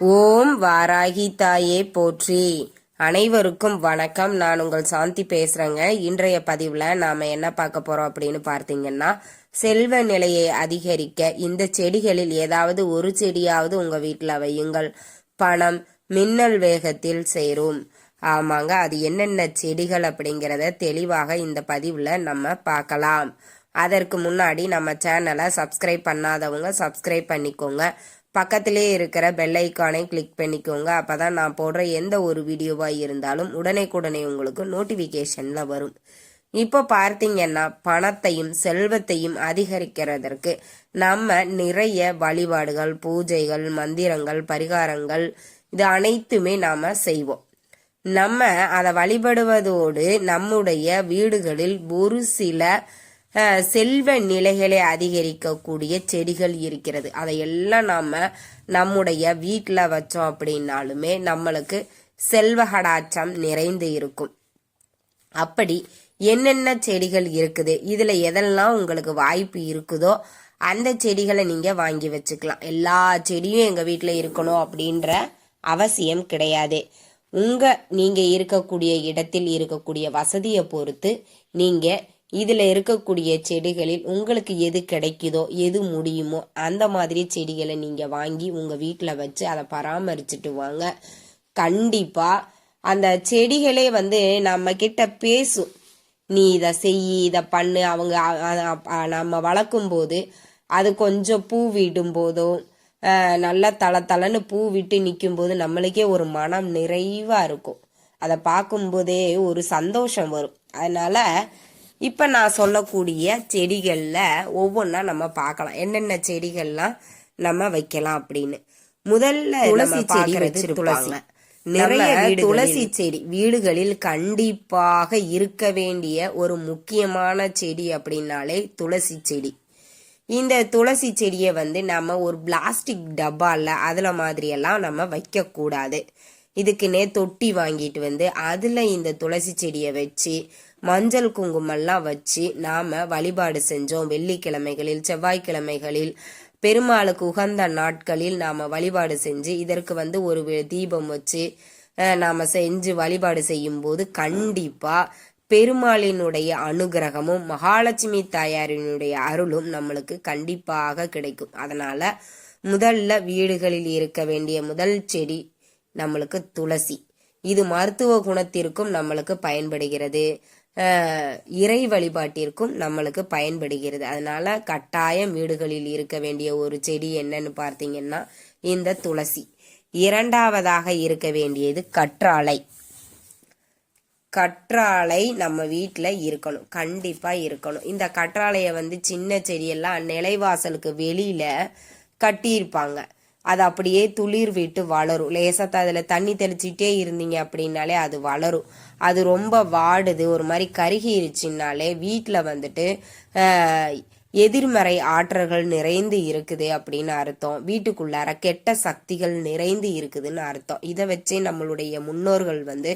ஓம் வாராகி தாயே போற்றி. அனைவருக்கும் வணக்கம். நான் உங்கள் சாந்தி பேசுறேங்க. இன்றைய பதிவுல நாம என்ன பார்க்க போறோம் அப்படின்னு பார்த்தீங்கன்னா செல்வ நிலையை அதிகரிக்க இந்த செடிகளில் ஏதாவது ஒரு செடியாவது உங்க வீட்டில் வையுங்கள். பணம் மின்னல் வேகத்தில் சேரும். ஆமாங்க அது என்னென்ன செடிகள் அப்படிங்கிறத தெளிவாக இந்த பதிவில் நம்ம பார்க்கலாம். அதற்கு முன்னாடி நம்ம சேனலை சப்ஸ்கிரைப் பண்ணாதவங்க சப்ஸ்கிரைப் பண்ணிக்கோங்க. பக்கத்திலே இருக்கிற பெல் ஐக்கானை கிளிக் பண்ணிக்கோங்க. அப்பதான் நான் போடுற எந்த ஒரு வீடியோவாக இருந்தாலும் உடனேக்குடனே உங்களுக்கு நோட்டிஃபிகேஷனில் வரும். இப்போ பார்த்தீங்கன்னா பணத்தையும் செல்வத்தையும் அதிகரிக்கிறதற்கு நம்ம நிறைய வழிபாடுகள் பூஜைகள் மந்திரங்கள் பரிகாரங்கள் இது அனைத்துமே நாம் செய்வோம். நம்ம அதை வழிபடுவதோடு நம்முடைய வீடுகளில் ஒரு சில செல்வ நிலைகளை அதிகரிக்கக்கூடிய செடிகள் இருக்கிறது. அதையெல்லாம் நாம நம்முடைய வீட்டில் வச்சோம் அப்படின்னாலுமே நம்மளுக்கு செல்வகடாச்சம் நிறைந்து இருக்கும். அப்படி என்னென்ன செடிகள் இருக்குது இதுல எதெல்லாம் உங்களுக்கு வாய்ப்பு இருக்குதோ அந்த செடிகளை நீங்க வாங்கி வச்சுக்கலாம். எல்லா செடியும் எங்க வீட்டில் இருக்கணும் அப்படின்ற அவசியம் கிடையாது. உங்க நீங்க இருக்கக்கூடிய இடத்தில் இருக்கக்கூடிய வசதியை பொறுத்து நீங்க இதில் இருக்கக்கூடிய செடிகளில் உங்களுக்கு எது கிடைக்குதோ எது முடியுமோ அந்த மாதிரி செடிகளை நீங்கள் வாங்கி உங்கள் வீட்டில் வச்சு அதை பராமரிச்சுட்டு வாங்க. கண்டிப்பாக அந்த செடிகளே வந்து நம்ம கிட்ட பேசும். நீ இதை செய் இதை பண்ணு. அவங்க நம்ம வளர்க்கும் போது அது கொஞ்சம் பூ விடும் போதோ நல்லா தள தளன்னு பூ விட்டு நிற்கும் போது நம்மளுக்கே ஒரு மனம் நிறைவாக இருக்கும். அதை பார்க்கும்போதே ஒரு சந்தோஷம் வரும். அதனால இப்போ நான் சொல்லக்கூடிய செடிகளில் ஒவ்வொன்றா நம்ம பார்க்கலாம். என்னென்ன செடிகள்லாம் நம்ம வைக்கலாம் அப்படின்னு. முதல்ல துளசி செடி வச்சிருப்பாங்க. நிறைய துளசி செடி வீடுகளில் கண்டிப்பாக இருக்க வேண்டிய ஒரு முக்கியமான செடி அப்படின்னாலே துளசி செடி. இந்த துளசி செடியை வந்து நம்ம ஒரு பிளாஸ்டிக் டப்பால அதுல மாதிரியெல்லாம் நம்ம வைக்கக்கூடாது இதுக்குன்னே தொட்டி வாங்கிட்டு வந்து அதுல இந்த துளசி செடியை வச்சு மஞ்சள் குங்குமம்லாம் வச்சு நாம வழிபாடு செஞ்சோம். வெள்ளிக்கிழமைகளில் செவ்வாய்க்கிழமைகளில் பெருமாளுக்கு உகந்த நாட்களில் நாம வழிபாடு செஞ்சு இதற்கு வந்து ஒரு தீபம் வச்சு நாம் நாம செஞ்சு வழிபாடு செய்யும் போது கண்டிப்பா பெருமாளினுடைய அனுகிரகமும் மகாலட்சுமி தாயாரினுடைய அருளும் நம்மளுக்கு கண்டிப்பாக கிடைக்கும். அதனால முதல்ல வீடுகளில் இருக்க வேண்டிய முதல் செடி நம்மளுக்கு துளசி. இது மருத்துவ குணத்திற்கும் நம்மளுக்கு பயன்படுகிறது. இறை வழிபாட்டிற்கும் நம்மளுக்கு பயன்படுகிறது. அதனால கட்டாயம் வீடுகளில் இருக்க வேண்டிய ஒரு செடி என்னன்னு பார்த்தீங்கன்னா இந்த துளசி. இரண்டாவதாக இருக்க வேண்டியது கற்றாழை. கற்றாழை நம்ம வீட்டில் இருக்கணும். கண்டிப்பாக இருக்கணும். இந்த கற்றாழையை வந்து சின்ன செடியெல்லாம் நிலைவாசலுக்கு வெளியில் கட்டியிருப்பாங்க. அது அப்படியே துளிர் விட்டு வளரும். லேசாக அதில் தண்ணி தெளிச்சிட்டே இருந்தீங்க அப்படின்னாலே அது வளரும். அது ரொம்ப வாடுது. ஒரு மாதிரி கருகிருச்சுனாலே வீட்டில் வந்துட்டு எதிர்மறை ஆற்றல்கள் நிறைந்து இருக்குது அப்படின்னு அர்த்தம். வீட்டுக்குள்ளார கெட்ட சக்திகள் நிறைந்து இருக்குதுன்னு அர்த்தம். இதை வச்சே நம்மளுடைய முன்னோர்கள் வந்து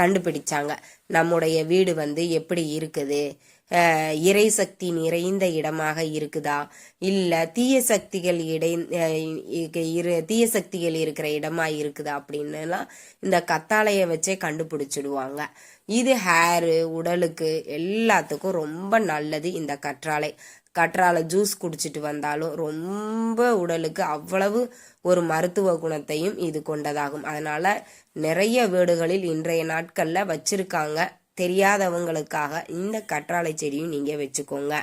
கண்டுபிடிச்சாங்க. நம்முடைய வீடு வந்து எப்படி இருக்குது? இறை சக்தி நிறைந்த இடமாக இருக்குதா? இல்ல தீய சக்திகள் இடை இரு- தீய சக்திகள் இருக்கிற இடமா இருக்குதா அப்படின்னுலாம் இந்த கத்தாழைய வச்சே கண்டுபிடிச்சிடுவாங்க. இது ஹேரு உடலுக்கு எல்லாத்துக்கும் ரொம்ப நல்லது இந்த கற்றாழை. கற்றாழை ஜூஸ் குடிச்சிட்டு வந்தாலும் ரொம்ப உடலுக்கு அவ்வளவு ஒரு மருத்துவ குணத்தையும் இது கொண்டதாகும். அதனால நிறைய வீடுகளில் இன்றைய நாட்கள்ல வச்சிருக்காங்க தெரியாதவங்களுக்காக இந்த கற்றாழை செடியும் நீங்க வச்சுக்கோங்க.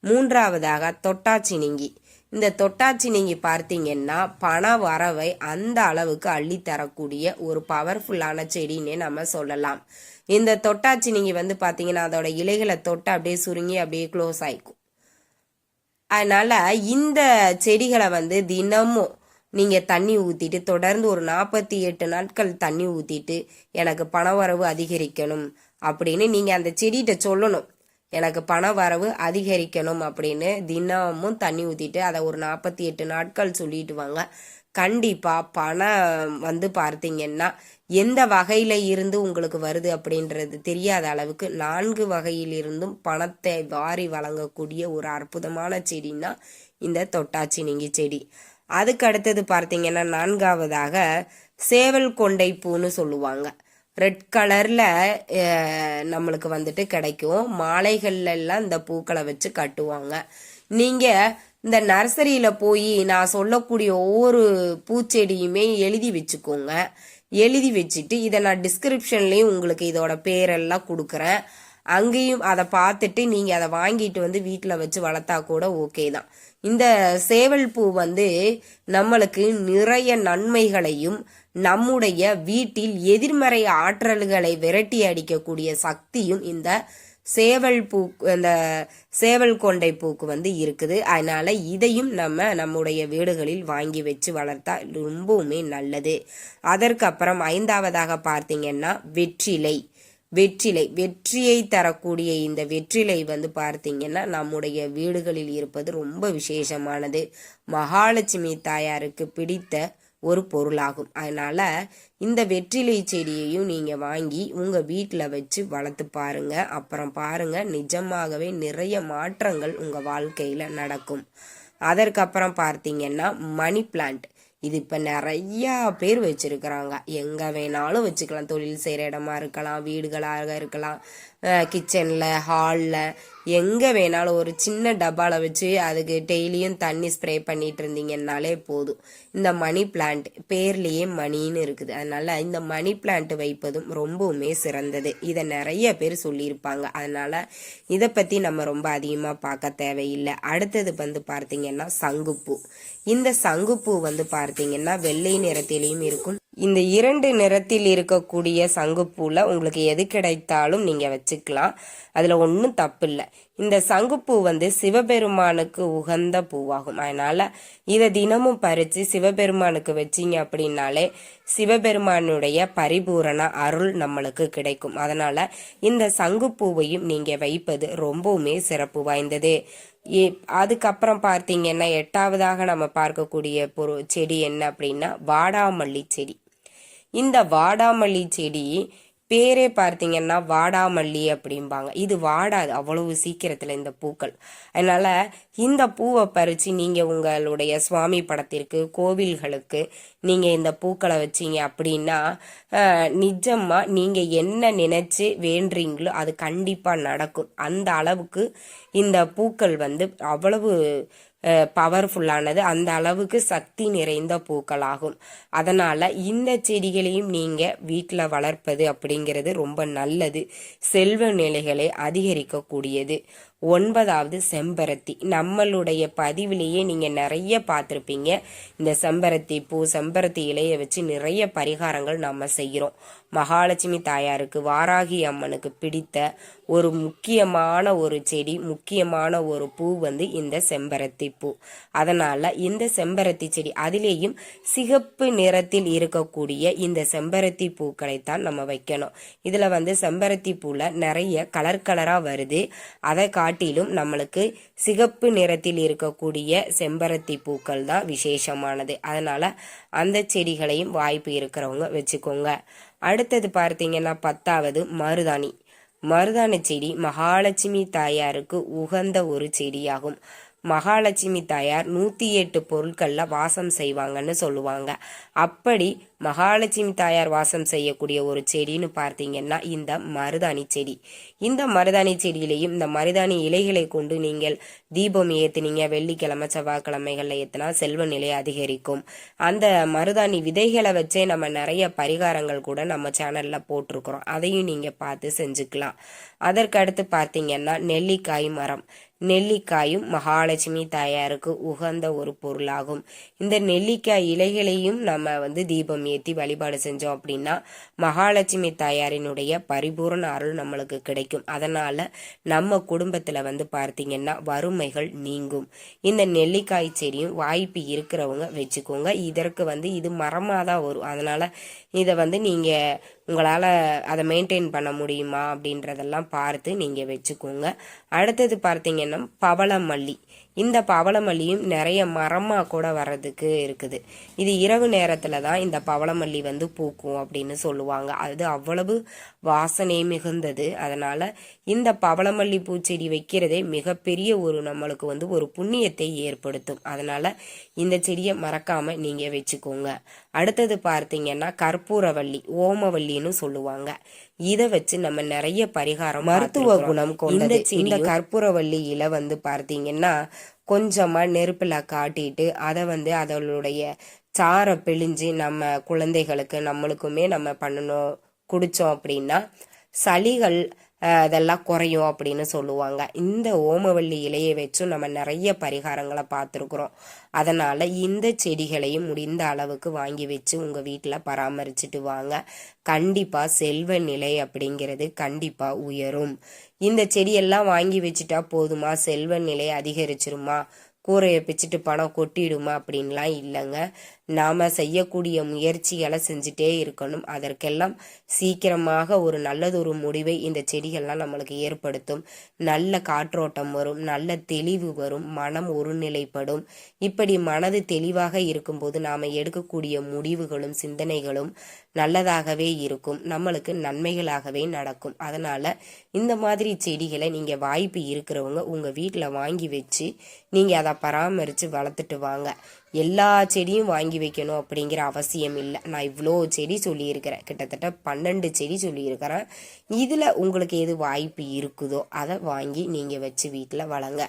மூன்றாவதாக தொட்டாச்சினிங்கி இந்த தொட்டாச்சினிங்கி பார்த்தீங்கன்னா பண வரவை அந்த அளவுக்கு அள்ளி தரக்கூடிய ஒரு பவர்ஃபுல்லான செடின்னே நம்ம சொல்லலாம். இந்த தொட்டாச்சினிங்கி வந்து பார்த்தீங்கன்னா அதோட இலைகளை தொட்டு அப்படியே சுருங்கி அப்படியே க்ளோஸ் ஆயிக்கும். அதனால இந்த செடிகளை வந்து தினமும் நீங்க தண்ணி ஊத்திட்டு தொடர்ந்து ஒரு நாற்பத்தி எட்டு நாட்கள் தண்ணி ஊத்திட்டு எனக்கு பணவரவு அதிகரிக்கணும். அப்படின்னு நீங்கள் அந்த செடிகிட்ட சொல்லணும். எனக்கு பண வரவு அதிகரிக்கணும் அப்படின்னு தினமும் தண்ணி ஊற்றிட்டு அதை ஒரு நாற்பத்தி எட்டு நாட்கள் சொல்லிட்டு வாங்க. கண்டிப்பாக பணம் வந்து பார்த்தீங்கன்னா எந்த வகையில் இருந்து உங்களுக்கு வருது அப்படின்றது தெரியாத அளவுக்கு நான்கு வகையிலிருந்தும் பணத்தை வாரி வழங்கக்கூடிய ஒரு அற்புதமான செடின்னா இந்த தொட்டாச்சினிங்கி செடி. அதுக்கு அடுத்தது பார்த்தீங்கன்னா நான்காவதாக சேவல் கொண்டை பூன்னு சொல்லுவாங்க. ரெட் கலரில் நம்மளுக்கு வந்துட்டு கிடைக்கும். மாலைகள்ல எல்லாம் இந்த பூக்களை வச்சு கட்டுவாங்க. நீங்கள் இந்த நர்சரியில் போய் நான் சொல்லக்கூடிய ஒவ்வொரு பூச்செடியுமே எழுதி வச்சுக்கோங்க. எழுதி வச்சுட்டு இதை நான் டிஸ்கிரிப்ஷன்லேயும் உங்களுக்கு இதோட பேரெல்லாம் கொடுக்குறேன். அங்கேயும் அதை பார்த்துட்டு நீங்கள் அதை வாங்கிட்டு வந்து வீட்டில் வச்சு வளர்த்தா கூட ஓகே தான். இந்த சேவல் பூ வந்து நம்மளுக்கு நிறைய நன்மைகளையும் நம்முடைய வீட்டில் எதிர்மறை ஆற்றல்களை விரட்டி அடிக்கக்கூடிய சக்தியும் இந்த சேவல் பூ அந்த சேவல் கொண்டை பூக்கு வந்து இருக்குது. அதனால இதையும் நம்ம நம்முடைய வீடுகளில் வாங்கி வச்சு வளர்த்தா ரொம்பவுமே நல்லது. அதற்கு அப்புறம் ஐந்தாவதாக பார்த்தீங்கன்னா வெற்றிலை. வெற்றிலை வெற்றியை தரக்கூடிய இந்த வெற்றிலை வந்து பார்த்தீங்கன்னா நம்முடைய வீடுகளில் இருப்பது ரொம்ப விசேஷமானது. மகாலட்சுமி தாயாருக்கு பிடித்த ஒரு பொருளாகும். அதனால இந்த வெற்றிலை செடியையும் நீங்க வாங்கி உங்க வீட்டில் வச்சு வளர்த்து பாருங்க. அப்புறம் பாருங்க நிஜமாகவே நிறைய மாற்றங்கள் உங்க வாழ்க்கையில நடக்கும். அதற்கப்புறம் பார்த்தீங்கன்னா மணி பிளான்ட் இது இப்போ நிறையா பேர் வச்சுருக்குறாங்க. எங்கே வேணாலும் வச்சுக்கலாம். தொழில் செய்கிற இடமா இருக்கலாம். வீடுகளாக இருக்கலாம். கிச்சனில் ஹாலில் எங்கே வேணாலும் ஒரு சின்ன டப்பாவில் வச்சு அதுக்கு டெய்லியும் தண்ணி ஸ்ப்ரே பண்ணிட்டு இருந்தீங்கன்னாலே போதும். இந்த மணி பிளான்ட் பேர்லேயே மணின்னு இருக்குது. அதனால் இந்த மணி பிளான்ட் வைப்பதும் ரொம்பவுமே சிறந்தது. இதை நிறைய பேர் சொல்லியிருப்பாங்க. அதனால் இதை பற்றி நம்ம ரொம்ப அதிகமாக பார்க்க தேவையில்லை. அடுத்தது வந்து பார்த்தீங்கன்னா சங்குப்பூ. இந்த சங்குப்பூ வந்து பார்த்தீங்கன்னா வெள்ளை நிறத்திலையும் இருக்கும். இந்த இரண்டு நிறத்தில் இருக்கக்கூடிய சங்குப்பூவில் உங்களுக்கு எது கிடைத்தாலும் நீங்கள் வச்சுக்கலாம். அதில் ஒன்றும் தப்பு இல்லை இந்த சங்குப்பூ வந்து சிவபெருமானுக்கு உகந்த பூவாகும். அதனால் இதை தினமும் பறித்து சிவபெருமானுக்கு வச்சிங்க அப்படின்னாலே சிவபெருமானுடைய பரிபூரண அருள் நம்மளுக்கு கிடைக்கும். அதனால் இந்த சங்குப்பூவையும் நீங்கள் வைப்பது ரொம்பவுமே சிறப்பு வாய்ந்தது. அதுக்கப்புறம் பார்த்தீங்கன்னா எட்டாவதாக நம்ம பார்க்கக்கூடிய பொரு செடி என்ன அப்படின்னா வாடாமல்லி செடி. இந்த வாடாமல்லி செடி பேரே பார்த்தீங்கன்னா வாடாமல்லி அப்படிம்பாங்க. இது வாடாது அவ்வளவு சீக்கிரத்தில் இந்த பூக்கள். அதனால இந்த பூவை பறித்து நீங்கள் உங்களுடைய சுவாமி படத்திற்கு கோவில்களுக்கு நீங்கள் இந்த பூக்களை வச்சீங்க அப்படின்னா நிஜமாக நீங்கள் என்ன நினச்சி வேண்டுறீங்களோ அது கண்டிப்பாக நடக்கும். அந்த அளவுக்கு இந்த பூக்கள் வந்து அவ்வளவு பவர்ஃபுல்லானது அந்த அளவுக்கு சக்தி நிறைந்த பூக்களாகும். அதனால் இந்த செடிகளையும் நீங்கள் வீட்டில் வளர்ப்பது அப்படிங்கிறது ரொம்ப நல்லது. செல்வ நிலைகளை அதிகரிக்கக்கூடியது. ஒன்பதாவது செம்பருத்தி. நம்மளுடைய பதிவிலேயே நீங்கள் நிறைய பார்த்துருப்பீங்க. இந்த செம்பருத்தி பூ செம்பருத்தி இலையை வச்சு நிறைய பரிகாரங்கள் நம்ம செய்கிறோம். மகாலட்சுமி தாயாருக்கு வாராகி அம்மனுக்கு பிடித்த ஒரு முக்கியமான ஒரு செடி முக்கியமான ஒரு பூ வந்து இந்த செம்பருத்தி பூ. அதனால் இந்த செம்பருத்தி செடி அதிலேயும் சிகப்பு நிறத்தில் இருக்கக்கூடிய இந்த செம்பருத்தி பூக்களைத்தான் நம்ம வைக்கணும். இதில் வந்து செம்பருத்தி பூவில் நிறைய கலர் கலராக வருது. அதை காட்டிலும் நம்மளுக்கு சிகப்பு நிறத்தில் இருக்கக்கூடிய செம்பருத்தி பூக்கள் தான் விசேஷமானது. அதனால் அந்த செடிகளையும் வாய்ப்பு இருக்கிறவங்க வச்சுக்கோங்க. அடுத்தது பார்த்தீங்கன்னா பத்தாவது மருதாணி. மருதாணி செடி மகாலட்சுமி தாயாருக்கு உகந்த ஒரு செடியாகும். மகாலட்சுமி தாயார் நூற்றி எட்டு பொருட்களில் வாசம் செய்வாங்கன்னு சொல்லுவாங்க. அப்படி மகாலட்சுமி தாயார் வாசம் செய்யக்கூடிய ஒரு செடின்னு பார்த்தீங்கன்னா இந்த மருதாணி செடி. இந்த மருதாணி செடியிலையும் இந்த மருதாணி இலைகளை கொண்டு நீங்கள் தீபம் ஏற்றுனீங்க வெள்ளிக்கிழமை செவ்வாய்க்கிழமைகளில் ஏற்றினா செல்வ நிலை அதிகரிக்கும். அந்த மருதாணி விதைகளை வச்சே நம்ம நிறைய பரிகாரங்கள் கூட நம்ம சேனலில் போட்டிருக்கிறோம். அதையும் நீங்கள் பார்த்து செஞ்சுக்கலாம். அதற்கடுத்து பார்த்தீங்கன்னா நெல்லிக்காய் மரம். நெல்லிக்காயும் மகாலட்சுமி தாயாருக்கு உகந்த ஒரு பொருளாகும். இந்த நெல்லிக்காய் இலைகளையும் நம்ம வந்து தீபம் ஏற்றி வழிபாடு செஞ்சோம் அப்படின்னா மகாலட்சுமி தாயாரினுடைய பரிபூர்ண அருள் நம்மளுக்கு கிடைக்கும். அதனால நம்ம குடும்பத்தில் வந்து பார்த்தீங்கன்னா வறுமைகள் நீங்கும். இந்த நெல்லிக்காய் செடியும் வாய்ப்பு இருக்கிறவங்க வச்சுக்கோங்க. இதற்கு வந்து இது மரமாக தான் வரும். அதனால இதை வந்து நீங்கள் உங்களால் அதை மெயின்டைன் பண்ண முடியுமா அப்படின்றதெல்லாம் பார்த்து நீங்கள் வச்சுக்கோங்க. அடுத்தது பார்த்தீங்கன்னா பவளமல்லி. இந்த பவளமல்லியும் நிறைய மரமாக கூட வர்றதுக்கு இருக்குது. இது இரவு நேரத்தில் தான் இந்த பவளமல்லி வந்து பூக்கும் அப்படின்னு சொல்லுவாங்க. அது அவ்வளவு வாசனை மிகுந்தது. அதனால் இந்த பவளமல்லி பூச்செடி வைக்கிறதே மிகப்பெரிய ஒரு நம்மளுக்கு வந்து ஒரு புண்ணியத்தை ஏற்படுத்தும். அதனால் இந்த செடியை மறக்காமல் நீங்கள் வச்சுக்கோங்க. அடுத்தது பார்த்தீங்கன்னா கற்பூரவள்ளி ஓமவல்லின்னு சொல்லுவாங்க. இதை வச்சு நம்ம நிறைய பரிகாரம் மருத்துவ குணம் கொண்ட இந்த கற்பூரவள்ளி இலை வந்து பார்த்தீங்கன்னா கொஞ்சமாக நெருப்பில் காட்டிட்டு அதை வந்து அதனுடைய சாரை பிழிஞ்சு நம்ம குழந்தைகளுக்கு நம்மளுக்குமே நம்ம பண்ணணும். குடித்தோம் அப்படின்னா சளிகள் அதெல்லாம் குறையும் அப்படின்னு சொல்லுவாங்க. இந்த ஓமவல்லி இலையை வச்சும் நம்ம நிறைய பரிகாரங்களை பார்த்துருக்குறோம். அதனால் இந்த செடிகளையும் முடிந்த அளவுக்கு வாங்கி வச்சு உங்கள் வீட்டில் பராமரிச்சுட்டு வாங்க. கண்டிப்பாக செல்வ நிலை அப்படிங்கிறது கண்டிப்பாக உயரும். இந்த செடியெல்லாம் வாங்கி வச்சுட்டா போதுமா? செல்வ நிலை அதிகரிச்சிருமா? கூரையை பிச்சுட்டு பணம் கொட்டிடுமா? அப்படின்லாம் இல்லைங்க. நாம் செய்யக்கூடிய முயற்சிகளை செஞ்சுட்டே இருக்கணும். அதற்கெல்லாம் சீக்கிரமாக ஒரு நல்லதொரு முடிவை இந்த செடிகள்லாம் நம்மளுக்கு ஏற்படுத்தும். நல்ல காற்றோட்டம் வரும் நல்ல தெளிவு வரும் மனம் ஒருநிலைப்படும். இப்படி மனது தெளிவாக இருக்கும்போது நாம் எடுக்கக்கூடிய முடிவுகளும் சிந்தனைகளும் நல்லதாகவே இருக்கும். நம்மளுக்கு நன்மைகளாகவே நடக்கும். அதனால் இந்த மாதிரி செடிகளை நீங்கள் வாய்ப்பு இருக்கிறவங்க உங்கள் வீட்டில் வாங்கி வச்சு நீங்கள் அதை பராமரித்து வளர்த்துட்டு வாங்க. எல்லா செடியும் வாங்கி வைக்கணும் அப்படிங்கிற அவசியம் இல்லை. நான் இவ்வளோ செடி சொல்லியிருக்கிறேன். கிட்டத்தட்ட பன்னெண்டு செடி சொல்லியிருக்கிறேன். இதில் உங்களுக்கு எது வாய்ப்பு இருக்குதோ அதை வாங்கி நீங்கள் வச்சு வீட்டில் வளங்க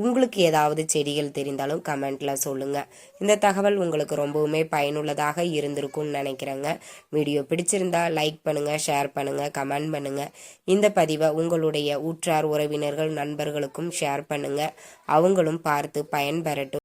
உங்களுக்கு ஏதாவது செடிகள் தெரிந்தாலும் கமெண்ட்டில் சொல்லுங்கள் இந்த தகவல் உங்களுக்கு ரொம்பவுமே பயனுள்ளதாக இருந்திருக்கும்னு நினைக்கிறேங்க. வீடியோ பிடிச்சிருந்தா லைக் பண்ணுங்கள் ஷேர் பண்ணுங்கள் கமெண்ட் பண்ணுங்கள் இந்த பதிவை உங்களுடைய உற்றார் உறவினர்கள் நண்பர்களுக்கும் ஷேர் பண்ணுங்கள் அவங்களும் பார்த்து பயன்பெறட்டும்.